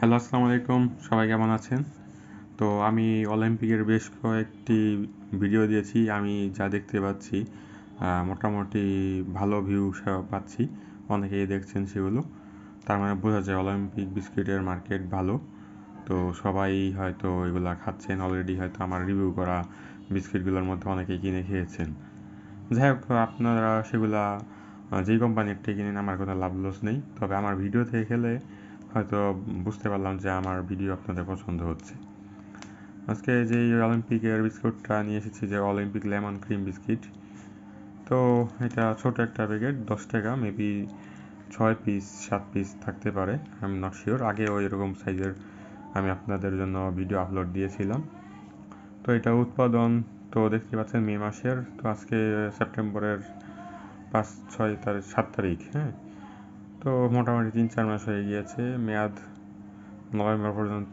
Hello আসসালামু আলাইকুম। সবাই কেমন আছেন? তো আমি অলিম্পিকের বেশ কয়েকটি ভিডিও দিয়েছি। আমি যা দেখতে পাচ্ছি মোটামুটি ভালো ভিউ পাচ্ছি। অনেকেই দেখছেন সেগুলো। তার মানে বোঝা যায় অলিম্পিক বিস্কিটের মার্কেট ভালো। তো সবাই হয়তো এগুলা খাচ্ছেন। অলরেডি হয়তো আমার রিভিউ করা বিস্কিটগুলোর মধ্যে অনেকেই কিনে খেয়েছেন। যাই হোক, আপনারা সেগুলা যেই থেকে কিনেন, আমার কোনো লাভ লস নেই। তবে আমার ভিডিও থেকে খেলে হয়তো বুঝতে পারলাম যে আমার ভিডিও আপনাদের পছন্দ হচ্ছে। আজকে যে অলিম্পিকের বিস্কুটটা নিয়ে এসেছি, যে অলিম্পিক লেমন ক্রিম বিস্কিট তো এটা ছোট একটা প্যাকেট দশ টাকা মেবি ছয় পিস সাত পিস থাকতে পারে আই এম নট শিওর আগে ওই রকম সাইজের আমি আপনাদের জন্য ভিডিও আপলোড দিয়েছিলাম। তো এটা উৎপাদন, তো দেখতে পাচ্ছেন মে মাসের, তো আজকে সেপ্টেম্বরের পাঁচ, ছয় তারিখ, সাত তারিখ হ্যাঁ? তো মোটামুটি তিন চার মাস হয়ে গিয়েছে, মেয়াদ নভেম্বর পর্যন্ত।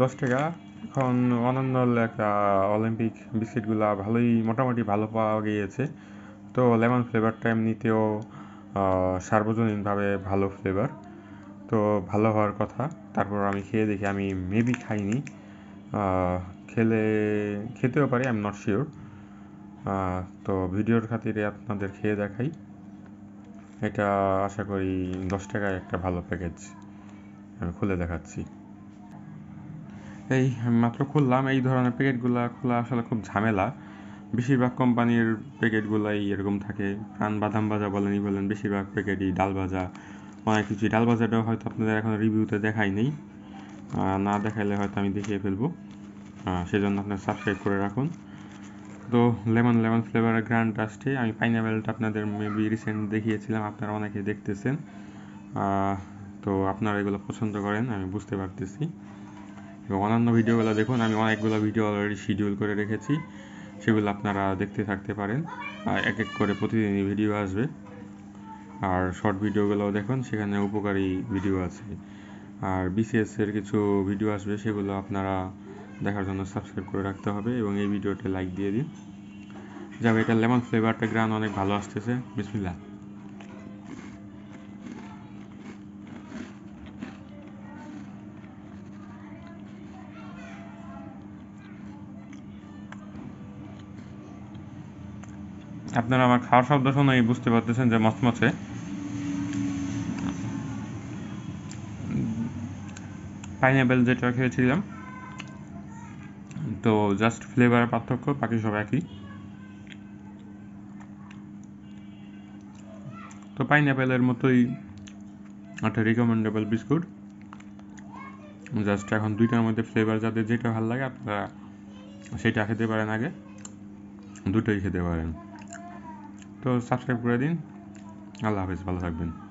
দশ টাকা। এখন অন্যান্য একটা অলিম্পিক বিস্কিটগুলা ভালোই, মোটামুটি ভালো পাওয়া গিয়েছে। তো লেমন ফ্লেভারটা এমনিতেও সার্বজনীনভাবে ভালো ফ্লেভার। তো ভালো হওয়ার কথা। তারপর আমি খেয়ে দেখি, আমি মেবি খাইনি। খেলে, খেতেও পারি আই এম নট শিওর তো ভিডিওর খাতিরে আপনাদের খেয়ে দেখাই। এটা আশা করি দশ টাকায় একটা ভালো প্যাকেজ আমি খুলে দেখাচ্ছি। এই মাত্র খুললাম, এই ধরনের প্যাকেটগুলো খোলা আসলে খুব ঝামেলা। বেশিরভাগ কোম্পানির প্যাকেটগুলাই এরকম থাকে, প্রাণ বাদাম ভাজা বলেনই বলেন, বেশিরভাগ প্যাকেটই ডাল ভাজা। অনেক কিছু ডাল ভাজাটাও হয়তো আপনাদের এখন রিভিউতে দেখাই নেই। না দেখাইলে হয়তো আমি দেখিয়ে ফেলব। সেজন্য আপনার সাবস্ক্রাইব করে রাখুন। তো লেমন লেমন ফ্লেভারের গ্র্যান্ড আসছে। আমি পাইনাপেলটা আপনাদের মেবি রিসেন্ট দেখিয়েছিলাম, আপনারা অনেকে দেখতেছেন। তো আপনারা এগুলো পছন্দ করেন, আমি বুঝতে পারতেছি। এবং অন্যান্য ভিডিওগুলো দেখুন, আমি অনেকগুলো ভিডিও অলরেডি শিডিউল করে রেখেছি। সেগুলো আপনারা দেখতে থাকতে পারেন। এক এক করে প্রতিদিনই ভিডিও আসবে। আর শর্ট ভিডিওগুলোও দেখুন, সেখানে উপকারী ভিডিও আছে। আর বিসিএস এর কিছু ভিডিও আসবে, সেগুলো আপনারা দেখার জন্য সাবস্ক্রাইব করে রাখতে হবে এবং এই ভিডিওটা লাইক দিয়ে দিন। যাবে এটা লেমন ফ্লেভারটা গ্রান অনেক ভালো আসতেছে। বিসমিল্লাহ। আপনারা আমার খাওয়ার শব্দ শুনেই বুঝতে পারতেছেন যে মচমচে। পাইনাপেল যেটা খেয়েছিলাম। তো জাস্ট ফ্লেভারের পার্থক্য, বাকি সব একই। তো পাইনাপেলের মতোই একটা রিকমেন্ডেবল বিস্কুট জাস্ট এখন দুইটার মধ্যে ফ্লেভার যাদের যেটা ভালো লাগে, আপনারা সেটা খেতে পারেন আগে। দুটোই খেতে পারেন। তো সাবস্ক্রাইব করে দিন। আল্লাহ হাফেজ, ভালো থাকবেন।